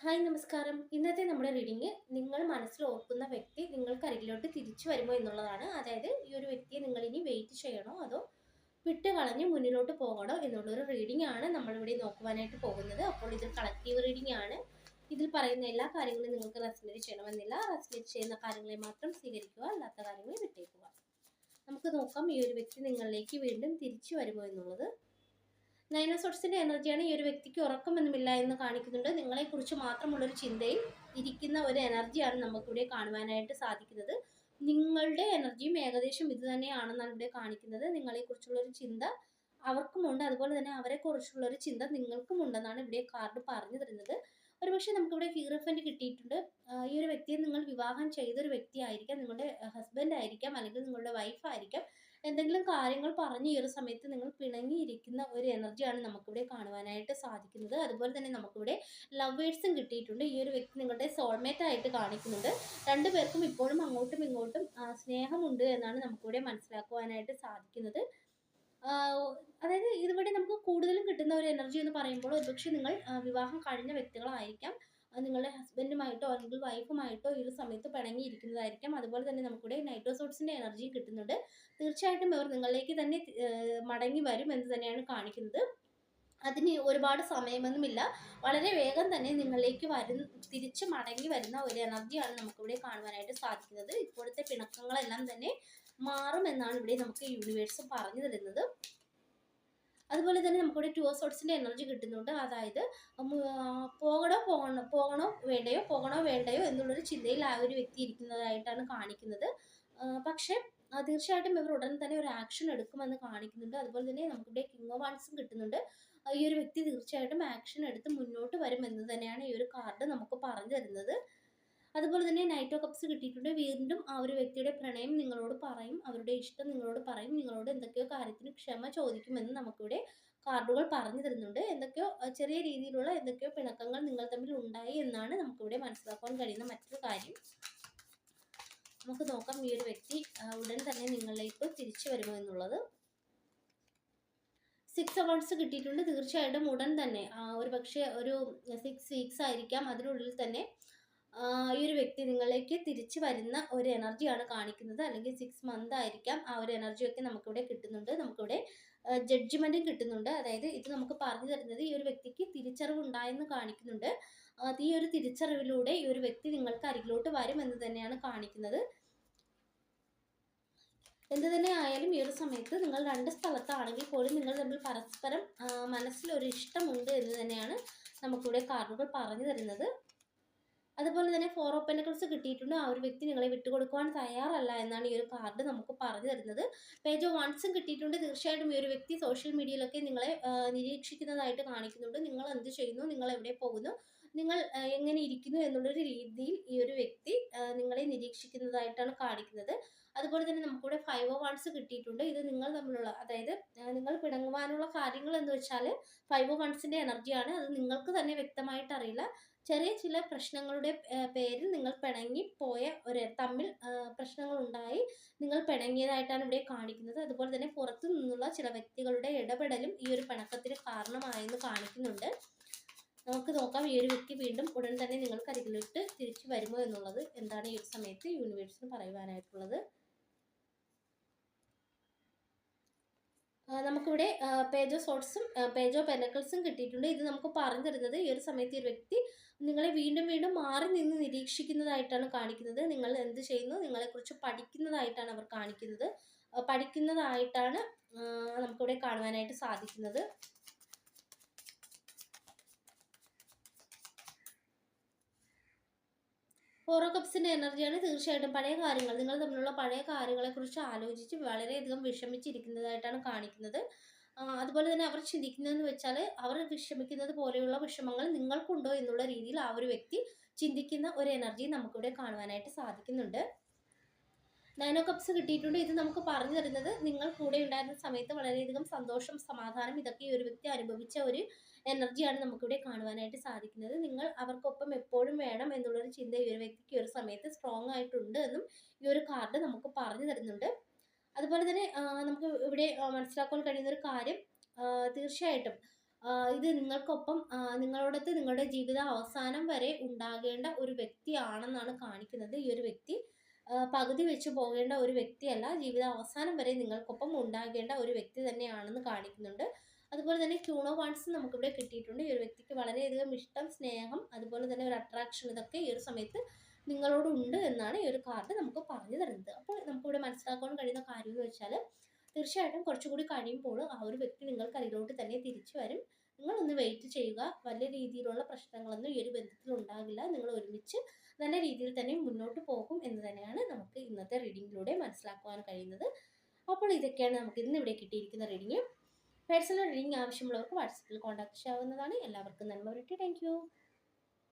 Hi നമസ്കാരം. ഇന്നത്തെ നമ്മുടെ റീഡിങ് നിങ്ങൾ മനസ്സിൽ ഓർക്കുന്ന വ്യക്തി നിങ്ങൾക്ക് അരികിലോട്ട് തിരിച്ചു വരുമോ എന്നുള്ളതാണ്. അതായത് ഈ ഒരു വ്യക്തിയെ നിങ്ങൾ ഇനി വെയിറ്റ് ചെയ്യണോ അതോ വിട്ട് കളഞ്ഞ് മുന്നിലോട്ട് പോകണോ എന്നുള്ളൊരു റീഡിംഗ് ആണ് നമ്മളിവിടെ നോക്കുവാനായിട്ട് പോകുന്നത്. അപ്പോൾ ഇത് കളക്റ്റീവ് റീഡിംഗ് ആണ്. ഇതിൽ പറയുന്ന എല്ലാ കാര്യങ്ങളും നിങ്ങൾക്ക് റെസ്പിലേറ്റ് ചെയ്യണമെന്നില്ല. റെസ്പിലേറ്റ് ചെയ്യുന്ന കാര്യങ്ങളെ മാത്രം സ്വീകരിക്കുക അല്ലാത്ത കാര്യങ്ങൾ വിട്ടേക്കുക. നമുക്ക് നോക്കാം ഈ ഒരു വ്യക്തി നിങ്ങളിലേക്ക് വീണ്ടും തിരിച്ചു വരുമോ എന്നുള്ളത്. സോട്സിന്റെ എനർജിയാണ് ഈ ഒരു വ്യക്തിക്ക് ഉറക്കമൊന്നുമില്ല എന്ന് കാണിക്കുന്നുണ്ട്. നിങ്ങളെക്കുറിച്ച് മാത്രമുള്ളൊരു ചിന്തയിൽ ഇരിക്കുന്ന ഒരു എനർജിയാണ് നമുക്കിവിടെ കാണുവാനായിട്ട് സാധിക്കുന്നത്. നിങ്ങളുടെ എനർജിയും ഏകദേശം ഇത് തന്നെയാണെന്നാണ് ഇവിടെ കാണിക്കുന്നത്. നിങ്ങളെക്കുറിച്ചുള്ളൊരു ചിന്ത അവർക്കുമുണ്ട്. അതുപോലെ തന്നെ അവരെക്കുറിച്ചുള്ള ഒരു ചിന്ത നിങ്ങൾക്കും ഉണ്ടെന്നാണ് ഇവിടെ കാർഡ് പറഞ്ഞു തരുന്നത്. ഒരുപക്ഷെ നമുക്കിവിടെ ഹീറോഫന്റ് കിട്ടിയിട്ടുണ്ട്. ഈ ഒരു വ്യക്തിയെ നിങ്ങൾ വിവാഹം ചെയ്തൊരു വ്യക്തിയായിരിക്കാം. നിങ്ങളുടെ ഹസ്ബൻഡ് ആയിരിക്കാം. അല്ലെങ്കിൽ നിങ്ങളുടെ വൈഫ് ആയിരിക്കാം. എന്തെങ്കിലും കാര്യങ്ങൾ പറഞ്ഞ് ഈ ഒരു സമയത്ത് നിങ്ങൾ പിണങ്ങിയിരിക്കുന്ന ഒരു എനർജിയാണ് നമുക്കിവിടെ കാണുവാനായിട്ട് സാധിക്കുന്നത്. അതുപോലെ തന്നെ നമുക്കിവിടെ ലവേഴ്സും കിട്ടിയിട്ടുണ്ട്. ഈ ഒരു വ്യക്തി നിങ്ങളുടെ സോൾമേറ്റ് ആയിട്ട് കാണിക്കുന്നുണ്ട്. രണ്ടുപേർക്കും ഇപ്പോഴും അങ്ങോട്ടും ഇങ്ങോട്ടും സ്നേഹമുണ്ട് എന്നാണ് നമുക്കിവിടെ മനസ്സിലാക്കുവാനായിട്ട് സാധിക്കുന്നത്. അതായത് ഇതുവഴി നമുക്ക് കൂടുതലും കിട്ടുന്ന ഒരു എനർജി എന്ന് പറയുമ്പോൾ ഒരുപക്ഷെ നിങ്ങൾ വിവാഹം കഴിഞ്ഞ വ്യക്തികളായിരിക്കാം. ആ, നിങ്ങളുടെ ഹസ്ബൻഡുമായിട്ടോ അല്ലെങ്കിൽ വൈഫുമായിട്ടോ ഈ ഒരു സമയത്ത് പിണങ്ങിയിരിക്കുന്നതായിരിക്കാം. അതുപോലെ തന്നെ നമുക്കിവിടെ നൈട്രോസോട്സിന്റെ എനർജി കിട്ടുന്നുണ്ട്. തീർച്ചയായിട്ടും അവർ നിങ്ങളിലേക്ക് തന്നെ മടങ്ങി വരും എന്ന് തന്നെയാണ് കാണിക്കുന്നത്. അതിന് ഒരുപാട് സമയമൊന്നുമില്ല. വളരെ വേഗം തന്നെ നിങ്ങളിലേക്ക് വരുന്ന തിരിച്ച് മടങ്ങി വരുന്ന ഒരു എനർജിയാണ് നമുക്കിവിടെ കാണുവാനായിട്ട് സാധിക്കുന്നത്. ഇപ്പോഴത്തെ പിണക്കങ്ങളെല്ലാം തന്നെ മാറുമെന്നാണ് ഇവിടെ നമുക്ക് യൂണിവേഴ്സ് പറഞ്ഞു തരുന്നത്. അതുപോലെ തന്നെ നമുക്കിവിടെ ടു സോട്സിന്റെ എനർജി കിട്ടുന്നുണ്ട്. അതായത് പോകണോ പോകണോ പോകണോ വേണ്ടയോ പോകണോ വേണ്ടയോ എന്നുള്ളൊരു ചിന്തയിൽ ആ ഒരു വ്യക്തി ഇരിക്കുന്നതായിട്ടാണ് കാണിക്കുന്നത്. പക്ഷേ തീർച്ചയായിട്ടും ഇവർ ഉടൻ തന്നെ ഒരു ആക്ഷൻ എടുക്കുമെന്ന് കാണിക്കുന്നുണ്ട്. അതുപോലെ തന്നെ നമുക്കിവിടെ കിങ് ഓഫ് വാൺസും കിട്ടുന്നുണ്ട്. ഈ ഒരു വ്യക്തി തീർച്ചയായിട്ടും ആക്ഷൻ എടുത്ത് മുന്നോട്ട് വരും എന്ന് തന്നെയാണ് ഈ ഒരു കാർഡ് നമുക്ക് പറഞ്ഞു തരുന്നത്. അതുപോലെ തന്നെ നൈറ്റ് ഓഫ് കപ്സ് കിട്ടിയിട്ടുണ്ട്. വീണ്ടും ആ ഒരു വ്യക്തിയുടെ പ്രണയം നിങ്ങളോട് പറയും. അവരുടെ ഇഷ്ടം നിങ്ങളോട് പറയും. നിങ്ങളോട് എന്തൊക്കെയോ കാര്യത്തിന് ക്ഷമ ചോദിക്കുമെന്ന് നമുക്കിവിടെ കാർഡുകൾ പറഞ്ഞു തരുന്നുണ്ട്. എന്തൊക്കെയോ ചെറിയ രീതിയിലുള്ള എന്തൊക്കെയോ പിണക്കങ്ങൾ നിങ്ങൾ തമ്മിൽ ഉണ്ടായി എന്നാണ് നമുക്കിവിടെ മനസ്സിലാക്കാൻ കഴിയുന്ന മറ്റൊരു കാര്യം. നമുക്ക് നോക്കാം ഈ ഒരു വ്യക്തി ഉടൻ തന്നെ നിങ്ങളിലേക്ക് തിരിച്ചു വരുമോ എന്നുള്ളത്. സിക്സ് അവാർഡ്സ് കിട്ടിയിട്ടുണ്ട്. തീർച്ചയായിട്ടും ഉടൻ തന്നെ ഒരു പക്ഷേ ഒരു സിക്സ് വീക്സ് ആയിരിക്കാം. അതിനുള്ളിൽ തന്നെ ഈ ഒരു വ്യക്തി നിങ്ങളിലേക്ക് തിരിച്ചു വരുന്ന ഒരു എനർജിയാണ് കാണിക്കുന്നത്. അല്ലെങ്കിൽ സിക്സ് മന്ത് ആയിരിക്കാം ആ ഒരു എനർജിയൊക്കെ നമുക്കിവിടെ കിട്ടുന്നുണ്ട്. നമുക്കിവിടെ ജഡ്ജ്മെന്റും കിട്ടുന്നുണ്ട്. അതായത് ഇത് നമുക്ക് പറഞ്ഞു തരുന്നത് ഈ ഒരു വ്യക്തിക്ക് തിരിച്ചറിവ് ഉണ്ടായെന്ന് കാണിക്കുന്നുണ്ട് ഈ ഒരു തിരിച്ചറിവിലൂടെ ഈ ഒരു വ്യക്തി നിങ്ങൾക്ക് അരികിലോട്ട് വരും എന്ന് തന്നെയാണ് കാണിക്കുന്നത്. എന്ത് തന്നെ ആയാലും ഈ ഒരു സമയത്ത് നിങ്ങൾ രണ്ട് സ്ഥലത്താണെങ്കിൽ പോലും നിങ്ങൾ തമ്മിൽ പരസ്പരം മനസ്സിലൊരു ഇഷ്ടമുണ്ട് എന്ന് തന്നെയാണ് നമുക്കിവിടെ കാർഡുകൾ പറഞ്ഞു തരുന്നത്. അതുപോലെ തന്നെ ഫോർ ഓഫ് പെനക്കിൾസ് കിട്ടിയിട്ടുണ്ട്. ആ ഒരു വ്യക്തി നിങ്ങളെ വിട്ടുകൊടുക്കുവാൻ തയ്യാറല്ല എന്നാണ് ഈ ഒരു കാർഡ് നമുക്ക് പറഞ്ഞു തരുന്നത്. പേജ് ഓഫ് വൺസും കിട്ടിയിട്ടുണ്ട്. തീർച്ചയായിട്ടും ഈ ഒരു വ്യക്തി സോഷ്യൽ മീഡിയയിലൊക്കെ നിങ്ങളെ നിരീക്ഷിക്കുന്നതായിട്ട് കാണിക്കുന്നുണ്ട്. നിങ്ങൾ എന്ത് ചെയ്യുന്നു? നിങ്ങൾ എവിടെ പോകുന്നു? നിങ്ങൾ എങ്ങനെ ഇരിക്കുന്നു എന്നുള്ളൊരു രീതിയിൽ ഈ ഒരു വ്യക്തി നിങ്ങളെ നിരീക്ഷിക്കുന്നതായിട്ടാണ് കാണിക്കുന്നത്. അതുപോലെ തന്നെ നമുക്കിവിടെ ഫൈവ് ഓഫ് വൺസ് കിട്ടിയിട്ടുണ്ട്. ഇത് നിങ്ങൾ തമ്മിലുള്ള അതായത് നിങ്ങൾ പിണങ്ങുവാനുള്ള കാര്യങ്ങൾ എന്ന് വെച്ചാൽ ഫൈവ് ഓഫ് വൺസിന്റെ എനർജിയാണ് അത് നിങ്ങൾക്ക് തന്നെ വ്യക്തമായിട്ട് അറിയില്ല. ചെറിയ ചില പ്രശ്നങ്ങളുടെ പേരിൽ നിങ്ങൾ പിണങ്ങി പോയ ഒരു തമ്മിൽ പ്രശ്നങ്ങളുണ്ടായി നിങ്ങൾ പിണങ്ങിയതായിട്ടാണ് ഇവിടെ കാണിക്കുന്നത്. അതുപോലെ തന്നെ പുറത്തു നിന്നുള്ള ചില വ്യക്തികളുടെ ഇടപെടലും ഈ ഒരു പിണക്കത്തിന് കാരണമായെന്ന് കാണിക്കുന്നുണ്ട്. നമുക്ക് നോക്കാം ഈ ഒരു വ്യക്തി വീണ്ടും ഉടൻ തന്നെ നിങ്ങൾക്ക് അരികിലിട്ട് തിരിച്ചു വരുമോ എന്നുള്ളത്. എന്താണ് ഈ ഒരു സമയത്ത് യൂണിവേഴ്സിന് പറയുവാനായിട്ടുള്ളത്. നമുക്കിവിടെ പേജ് ഓഫ് സോട്ട്സും പേജ് ഓഫ് പെനക്കിൾസും കിട്ടിയിട്ടുണ്ട്. ഇത് നമുക്ക് പറഞ്ഞു തരുന്നത് ഈ ഒരു സമയത്ത് ഈ വ്യക്തി നിങ്ങളെ വീണ്ടും വീണ്ടും മാറി നിന്ന് നിരീക്ഷിക്കുന്നതായിട്ടാണ് കാണിക്കുന്നത്. നിങ്ങൾ എന്ത് ചെയ്യുന്നു? നിങ്ങളെക്കുറിച്ച് പഠിക്കുന്നതായിട്ടാണ് അവർ കാണിക്കുന്നത്. പഠിക്കുന്നതായിട്ടാണ് നമുക്കിവിടെ കാണുവാനായിട്ട് സാധിക്കുന്നത്. ഫോറോ കപ്സിന്റെ എനർജിയാണ് തീർച്ചയായിട്ടും പഴയ കാര്യങ്ങൾ. നിങ്ങൾ തമ്മിലുള്ള പഴയ കാര്യങ്ങളെക്കുറിച്ച് ആലോചിച്ച് വളരെയധികം വിഷമിച്ചിരിക്കുന്നതായിട്ടാണ് കാണിക്കുന്നത്. അതുപോലെ തന്നെ അവർ ചിന്തിക്കുന്നതെന്ന് വെച്ചാൽ അവർ വിഷമിക്കുന്നത് പോലെയുള്ള വിഷമങ്ങൾ നിങ്ങൾക്കുണ്ടോ എന്നുള്ള രീതിയിൽ ആ ഒരു വ്യക്തി ചിന്തിക്കുന്ന ഒരു എനർജി നമുക്കിവിടെ കാണുവാനായിട്ട് സാധിക്കുന്നുണ്ട്. നയനോ കപ്സ് കിട്ടിയിട്ടുണ്ട്. ഇത് നമുക്ക് പറഞ്ഞു തരുന്നത് നിങ്ങൾ കൂടെ ഉണ്ടായിരുന്ന സമയത്ത് വളരെയധികം സന്തോഷം സമാധാനം ഇതൊക്കെ ഈ ഒരു വ്യക്തി അനുഭവിച്ച ഒരു എനർജിയാണ് നമുക്കിവിടെ കാണുവാനായിട്ട് സാധിക്കുന്നത്. നിങ്ങൾ അവർക്കൊപ്പം എപ്പോഴും വേണം എന്നുള്ളൊരു ചിന്ത ഈ ഒരു വ്യക്തിക്ക് ഒരു സമയത്ത് സ്ട്രോങ് ആയിട്ടുണ്ട് എന്നും ഈ ഒരു കാർഡ് നമുക്ക് പറഞ്ഞു തരുന്നുണ്ട്. അതുപോലെ തന്നെ നമുക്ക് ഇവിടെ മനസ്സിലാക്കാൻ കഴിയുന്ന ഒരു കാര്യം തീർച്ചയായിട്ടും ഇത് നിങ്ങൾക്കൊപ്പം നിങ്ങളോടത്ത് നിങ്ങളുടെ ജീവിത അവസാനം വരെ ഉണ്ടാകേണ്ട ഒരു വ്യക്തിയാണെന്നാണ് കാണിക്കുന്നത് ഈ ഒരു വ്യക്തി. പകുതി വെച്ച് പോകേണ്ട ഒരു വ്യക്തിയല്ല. ജീവിത അവസാനം വരെ നിങ്ങൾക്കൊപ്പം ഉണ്ടാകേണ്ട ഒരു വ്യക്തി തന്നെയാണെന്ന് കാണിക്കുന്നുണ്ട്. അതുപോലെ തന്നെ ക്യൂണോ വാൺസ് നമുക്കിവിടെ കിട്ടിയിട്ടുണ്ട്. ഈ ഒരു വ്യക്തിക്ക് വളരെയധികം ഇഷ്ടം സ്നേഹം അതുപോലെ തന്നെ ഒരു അട്രാക്ഷൻ ഇതൊക്കെ ഈ ഒരു സമയത്ത് നിങ്ങളോടുണ്ട് എന്നാണ് ഈ ഒരു കാർഡ് നമുക്ക് പറഞ്ഞു തരുന്നത്. അപ്പോൾ നമുക്കിവിടെ മനസ്സിലാക്കാൻ കഴിയുന്ന കാര്യം എന്ന് വെച്ചാൽ തീർച്ചയായിട്ടും കുറച്ചുകൂടി കഴിയുമ്പോൾ ആ ഒരു വ്യക്തി നിങ്ങൾക്ക് അതിലോട്ട് തന്നെ തിരിച്ചു വരും. നിങ്ങളൊന്ന് വെയിറ്റ് ചെയ്യുക. വലിയ രീതിയിലുള്ള പ്രശ്നങ്ങളൊന്നും ഈ ഒരു ബന്ധത്തിൽ ഉണ്ടാകില്ല. നിങ്ങൾ ഒരുമിച്ച് നല്ല രീതിയിൽ തന്നെ മുന്നോട്ട് പോകും എന്ന് തന്നെയാണ് നമുക്ക് ഇന്നത്തെ റീഡിങ്ങിലൂടെ മനസ്സിലാക്കുവാൻ കഴിയുന്നത്. അപ്പോൾ ഇതൊക്കെയാണ് നമുക്ക് ഇന്ന് ഇവിടെ കിട്ടിയിരിക്കുന്ന റീഡിങ് പേഴ്സണൽ റീഡിങ് ആവശ്യമുള്ളവർക്ക് വാട്സപ്പിൽ കോൺടാക്ട് ചെയ്യാവുന്നതാണ്. എല്ലാവർക്കും നന്മ വരട്ടെ താങ്ക്